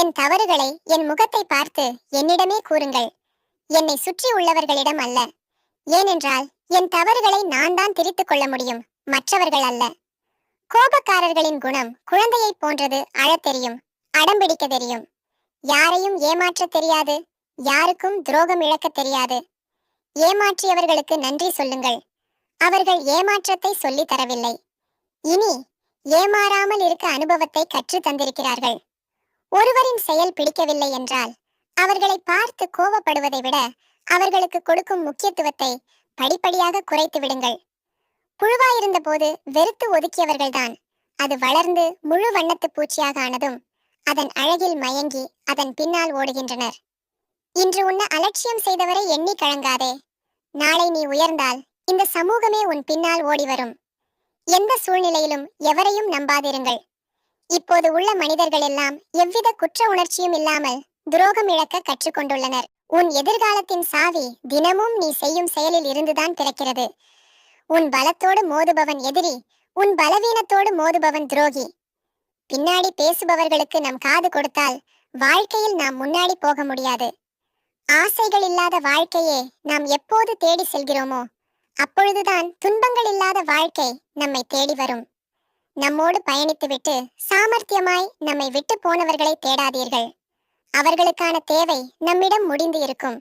என் தவறுகளை என் முகத்தை பார்த்து என்னிடமே கூறுங்கள். என்னை சுற்றி உள்ளவர்களிடம் அல்ல. ஏனென்றால் என் தவறுகளை நான் தான் திரித்துக் கொள்ள முடியும் மற்றவர்கள் அல்ல. கோபக்காரர்களின் குணம் குழந்தையைப் போன்றது அழத் தெரியும் அடம்பிடிக்க தெரியும். யாரையும் ஏமாற்ற தெரியாது யாருக்கும் துரோகம் இழக்கத் தெரியாது. ஏமாற்றியவர்களுக்கு நன்றி சொல்லுங்கள். அவர்கள் ஏமாற்றத்தை சொல்லித் தரவில்லை. இனி ஏமாறாமல் இருக்க அனுபவத்தை கற்றுத் தந்திருக்கிறார்கள். ஒருவரின் செயல் பிடிக்கவில்லை என்றால் அவர்களை பார்த்து கோவப்படுவதை விட அவர்களுக்கு கொடுக்கும் முக்கியத்துவத்தை படிப்படியாக குறைத்து விடுங்கள். புழுவாயிருந்த போது வெறுத்து ஒதுக்கியவர்கள்தான். அது வளர்ந்து முழு வண்ணத்து பூச்சியாக ஆனதும் அதன் அழகில் மயங்கி அதன் பின்னால் ஓடுகின்றனர். இன்று உன்னை அலட்சியம் செய்தவரை எண்ணி கழங்காதே நாளை நீ உயர்ந்தால் இந்த சமூகமே உன் பின்னால் ஓடி வரும் எந்த சூழ்நிலையிலும் எவரையும் நம்பாதிருங்கள். இப்போது உள்ள மனிதர்கள் எல்லாம் எவ்வித குற்ற உணர்ச்சியும் இல்லாமல் துரோகம் இழக்க கற்றுக்கொண்டுள்ளனர். உன் எதிர்காலத்தின் சாவி தினமும் நீ செய்யும் செயலில் இருந்துதான் பிறக்கிறது. உன் பலத்தோடு மோதுபவன் எதிரி உன் பலவீனத்தோடு மோதுபவன் துரோகி. பின்னாடி பேசுபவர்களுக்கு நம் காது கொடுத்தால் வாழ்க்கையில் நாம் முன்னாடி போக முடியாது. ஆசைகள் இல்லாத வாழ்க்கையே நாம் எப்போது தேடி செல்கிறோமோ அப்பொழுதுதான் துன்பங்கள் இல்லாத வாழ்க்கை நம்மை தேடி வரும். நம்மோடு பயணித்துவிட்டு சாமர்த்தியமாய் நம்மை விட்டு போனவர்களை தேடாதீர்கள். அவர்களுக்கான தேவை நம்மிடம் முடிந்து இருக்கும்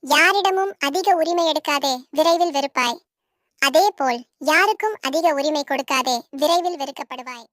யாரிடமும் அதிக உரிமை எடுக்காதே விரைவில் வெறுப்பாய். அதேபோல் யாருக்கும் அதிக உரிமை கொடுக்காதே விரைவில் வெறுக்கப்படுவாய்.